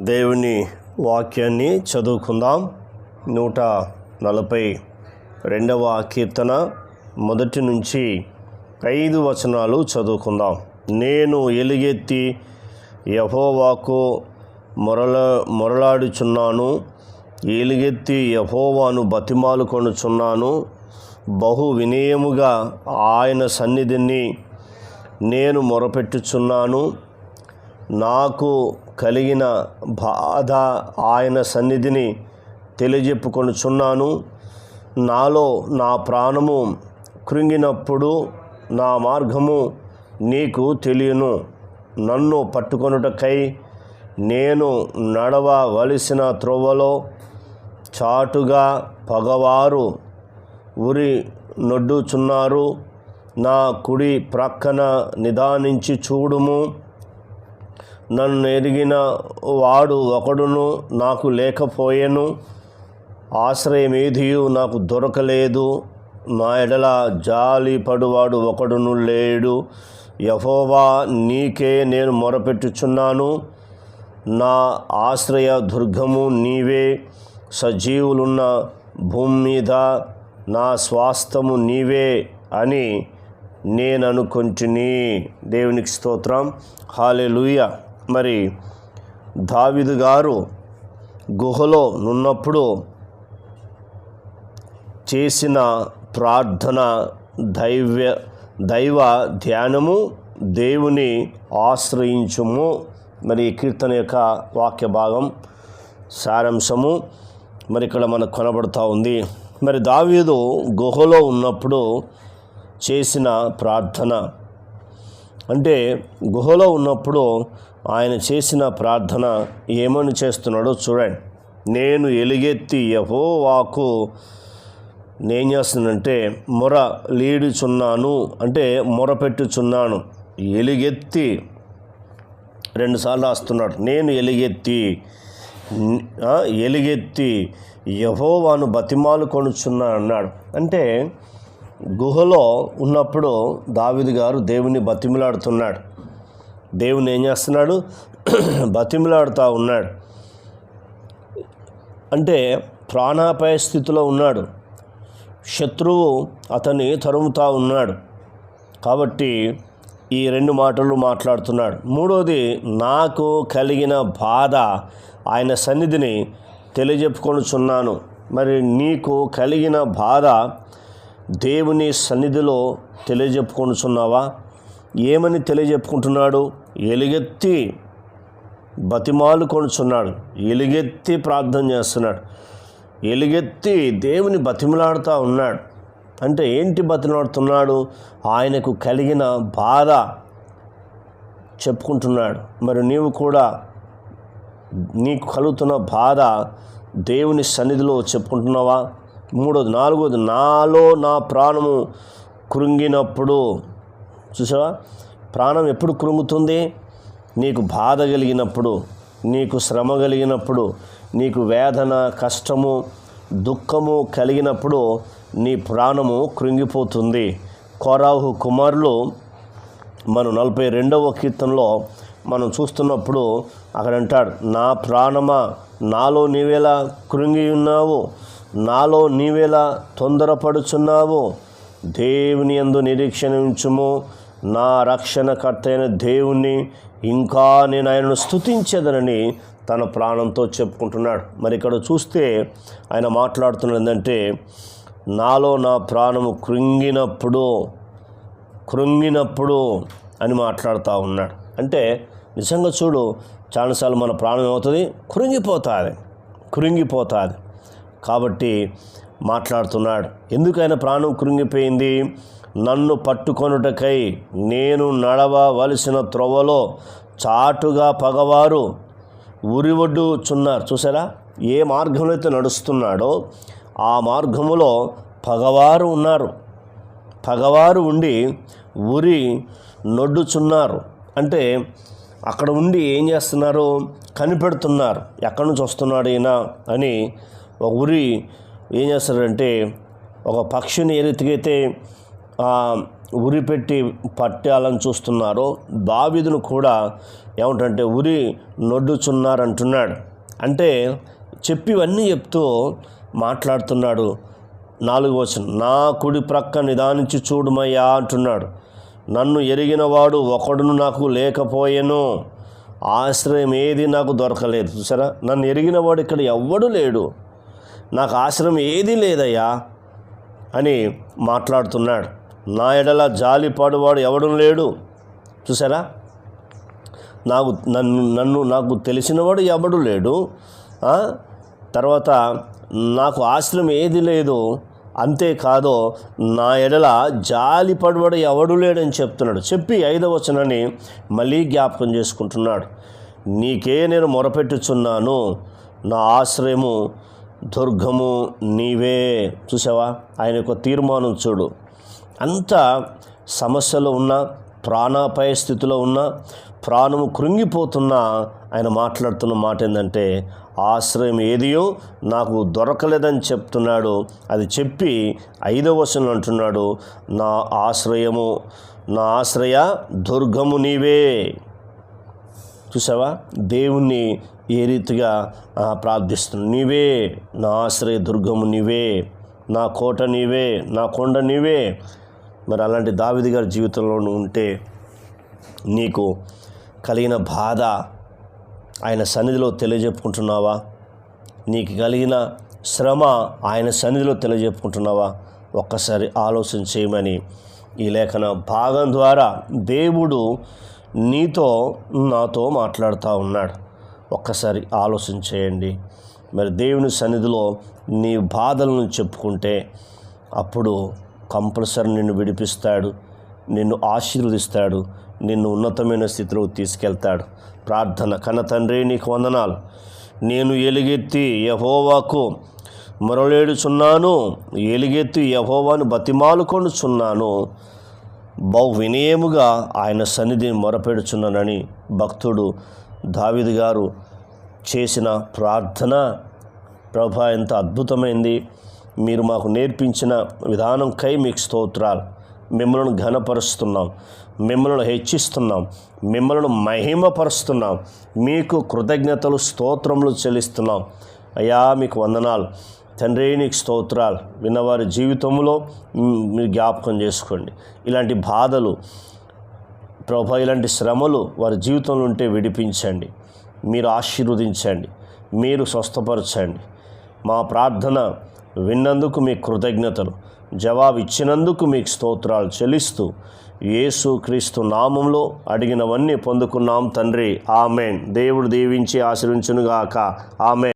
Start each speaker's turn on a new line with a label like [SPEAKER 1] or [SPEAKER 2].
[SPEAKER 1] దేవుని వాక్యాన్ని చదువుకుందాం. నూట నలభై రెండవ కీర్తన మొదటి నుంచి ఐదు వచనాలు చదువుకుందాం. నేను ఎలుగెత్తి యహోవాకు మొరల మొరలాడుచున్నాను. ఎలుగెత్తి యహోవాను బతిమాలు కొనుచున్నాను. బహు వినయముగా ఆయన సన్నిధిని నేను మొరపెట్టుచున్నాను. నాకు కలిగిన బాధ ఆయన సన్నిధిని తెలియజెప్పుకొనుచున్నాను. నాలో నా ప్రాణము కృంగినప్పుడు నా మార్గము నీకు తెలియను. నన్ను పట్టుకొనుటకై నేను నడవవలసిన త్రోవలో చాటుగా పగవారు ఉరి నొడ్డుచున్నారు. నా కుడి ప్రక్కన నిదానించి చూడుము. నన్ను ఎరిగిన వాడు ఒకడును నాకు లేకపోయెను. ఆశ్రయమేదియు నాకు దొరకలేదు. నా ఎడల జాలి పడువాడు ఒకడును లేడు. యహోవా నీకే నేను మొరపెట్టుచున్నాను. నా ఆశ్రయ దుర్గము నీవే. సజీవులున్న భూమి మీద నా స్వాస్థము నీవే అని నేను అనుకుంటుని దేవునికి స్తోత్రం. లూయా మరి దావిదు గారు గుహలో నున్నప్పుడు చేసిన ప్రార్థన దైవ్య దైవ ధ్యానము దేవుని ఆశ్రయించుము. మరి కీర్తన యొక్క వాక్య భాగం సారాంశము మరి ఇక్కడ మనకు కనబడుతూ ఉంది. మరి దావీదు గుహలో ఉన్నప్పుడు చేసిన ప్రార్థన. అంటే గుహలో ఉన్నప్పుడు ఆయన చేసిన ప్రార్థన ఏమని చేస్తున్నాడో చూడండి. నేను ఎలుగెత్తి యహోవాకు నేను చేస్తున్నానంటే మొర లీడుచున్నాను అంటే మొర పెట్టుచున్నాను. ఎలుగెత్తి రెండుసార్లు రాస్తున్నాడు. నేను ఎలుగెత్తి ఆ, ఎలుగెత్తి యహోవాను బతిమాలు కొనుచున్నా అన్నాడు. అంటే గుహలో ఉన్నప్పుడు దావిది గారు దేవుని బతిమలాడుతున్నాడు. దేవుని ఏం చేస్తున్నాడు? బతిమిలాడుతూ ఉన్నాడు. అంటే ప్రాణాపాయ స్థితిలో ఉన్నాడు. శత్రువు అతన్ని తరుముతా ఉన్నాడు. కాబట్టి ఈ రెండు మాటలు మాట్లాడుతున్నాడు. మూడోది నాకు కలిగిన బాధ ఆయన సన్నిధిని తెలియజెప్పుకొనుచున్నాను. మరి నీకు కలిగిన బాధ దేవుని సన్నిధిలో తెలియజెప్పుకొనుచున్నావా? ఏమని తెలియజెప్పుకుంటున్నాడు? ఎలుగెత్తి బతిమాలు కొనుచున్నాడు. ఎలుగెత్తి ప్రార్థన చేస్తున్నాడు. ఎలుగెత్తి దేవుని బతిమలాడుతూ ఉన్నాడు. అంటే ఏంటి బతిమలాడుతున్నాడు? ఆయనకు కలిగిన బాధ చెప్పుకుంటున్నాడు. మరి నీవు కూడా నీకు కలుగుతున్న బాధ దేవుని సన్నిధిలో చెప్పుకుంటున్నావా? మూడోది నాలుగోది నాలో నా ప్రాణము కృంగినప్పుడు చూసావా? ప్రాణం ఎప్పుడు కృంగుతుంది నీకు బాధ కలిగినప్పుడు నీకు శ్రమ కలిగినప్పుడు నీకు వేదన కష్టము దుఃఖము కలిగినప్పుడు నీ ప్రాణము కృంగిపోతుంది. కోరాహు కుమారులు మనం నలభై రెండవ కీర్తనలో మనం చూస్తున్నప్పుడు అక్కడ అంటాడు నా ప్రాణమా నాలో నీవేలా కృంగి ఉన్నావు? నాలో నీవేలా తొందరపడుచున్నావు? దేవుని యందు నిరీక్షణ ఉంచుము నా రక్షణకర్త అయిన దేవుణ్ణి ఇంకా నేను ఆయనను స్తుతించేదనని తన ప్రాణంతో చెప్పుకుంటున్నాడు. మరి ఇక్కడ చూస్తే ఆయన మాట్లాడుతున్నది ఏంటంటే నాలో నా ప్రాణము కృంగినప్పుడు కృంగినప్పుడు అని మాట్లాడుతూ ఉన్నాడు. అంటే నిజంగా చూడు చాలాసార్లు మన ప్రాణం ఏమవుతుంది? కృంగిపోతుంది. కృంగిపోతుంది. కాబట్టి మాట్లాడుతున్నాడు. ఎందుకైనా ప్రాణం కృంగిపోయింది? నన్ను పట్టుకొనుటకై నేను నడవవలసిన త్రొవలో చాటుగా పగవారు ఉరివడ్డుచున్నారు. చూసారా ఏ మార్గంలో అయితే నడుస్తున్నాడో ఆ మార్గములో పగవారు ఉన్నారు. పగవారు ఉండి ఉరి నొడ్డుచున్నారు. అంటే అక్కడ ఉండి ఏం చేస్తున్నారు? కనిపెడుతున్నారు. ఎక్కడి నుంచి వస్తున్నాడు ఈయన అని ఒక ఉరి ఏం చేస్తారంటే ఒక పక్షిని ఎరితికైతే ఉరి పెట్టి పట్టాలని చూస్తున్నారో దావిదును కూడా ఏమిటంటే ఉరి నొడ్డుచున్నారంటున్నాడు. అంటే చెప్పివన్నీ చెప్తూ మాట్లాడుతున్నాడు. నాలుగు వచనం నా కుడి ప్రక్క నిదానించి చూడుమయ్యా అంటున్నాడు. నన్ను ఎరిగినవాడు ఒకడును నాకు లేకపోయెను. ఆశ్రయం ఏది నాకు దొరకలేదు. చూసారా? నన్ను ఎరిగినవాడు ఇక్కడ ఎవ్వడు లేడు. నాకు ఆశ్రయం ఏదీ లేదయ్యా అని మాట్లాడుతున్నాడు. నా ఎడల జాలి పాడువాడు ఎవడు లేడు. చూసారా నాకు నన్ను నన్ను నాకు తెలిసినవాడు ఎవడు లేడు. తర్వాత నాకు ఆశ్రయం ఏది లేదు. అంతేకాదో నా ఎడల జాలి పడవాడు ఎవడు లేడని చెప్తున్నాడు. చెప్పి ఐదవ వచనాన్ని మళ్ళీ జ్ఞాపకం చేసుకుంటున్నాడు. నీకే నేను మొరపెట్టుచున్నాను. నా ఆశ్రయము దుర్గము నీవే. చూసావా ఆయన యొక్క తీర్మానం చూడు. అంత సమస్యలో ఉన్న ప్రాణాపాయ స్థితిలో ఉన్న ప్రాణము కృంగిపోతున్నా ఆయన మాట్లాడుతున్న మాట ఏంటంటే ఆశ్రయం ఏదియో నాకు దొరకలేదని చెప్తున్నాడు. అది చెప్పి ఐదవ వచనం అంటున్నాడు నా ఆశ్రయము నా ఆశ్రయ దుర్గము నీవే. చూసావా దేవుణ్ణి ఏ రీతిగా ఆ, నీవే నా ఆశ్రయ దుర్గము నీవే నా కోట నీవే నా కొండ నీవే. మరి అలాంటి దావిది గారి జీవితంలో ఉంటే నీకు కలిగిన బాధ ఆయన సన్నిధిలో తెలియజెప్పుకుంటున్నావా? నీకు కలిగిన శ్రమ ఆయన సన్నిధిలో తెలియజెప్పుకుంటున్నావా? ఒక్కసారి ఆలోచన చేయమని ఈ లేఖన భాగం ద్వారా దేవుడు నీతో నాతో మాట్లాడుతూ ఉన్నాడు. ఒక్కసారి ఆలోచన చేయండి. మరి దేవుని సన్నిధిలో నీ బాధలను చెప్పుకుంటే అప్పుడు కంపల్సరీ నిన్ను విడిపిస్తాడు నిన్ను ఆశీర్వదిస్తాడు నిన్ను ఉన్నతమైన స్థితిలో తీసుకెళ్తాడు. ప్రార్థన కన్న తండ్రి నీకు వందనాలు. నేను ఎలుగెత్తి యహోవాకు మొరలేడుచున్నాను ఎలుగెత్తి యహోవాను బతిమాలుకొనుచున్నాను బహు వినయముగా ఆయన సన్నిధిని మొరపెడుచున్నానని భక్తుడు దావిది గారు చేసిన ప్రార్థన ప్రభా ఎంత అద్భుతమైంది. మీరు మాకు నేర్పించిన విధానంకై మీకు స్తోత్రాలు. మిమ్మల్ని ఘనపరుస్తున్నాం. మిమ్మల్ని హెచ్చిస్తున్నాం. మిమ్మల్ని మహిమపరుస్తున్నాం. మీకు కృతజ్ఞతలు స్తోత్రములు చెల్లిస్తున్నాం. అయ్యా మీకు వందనాలు. తండ్రి నీకు స్తోత్రాలు. విన్నవారి జీవితంలో మీరు జ్ఞాపకం చేసుకోండి. ఇలాంటి బాధలు ప్రభా ఇలాంటి శ్రమలు వారి జీవితంలో ఉంటే విడిపించండి. మీరు ఆశీర్వదించండి. మీరు స్వస్థపరచండి. మా ప్రార్థన విన్నందుకు మీ కృతజ్ఞతలు. జవాబు ఇచ్చినందుకు మీకు స్తోత్రాలు చెల్లిస్తూ యేసు క్రీస్తు నామంలో అడిగినవన్నీ పొందుకున్నాం తండ్రి. ఆమెన్. దేవుడు దీవించి ఆశ్రయించునుగాక ఆమె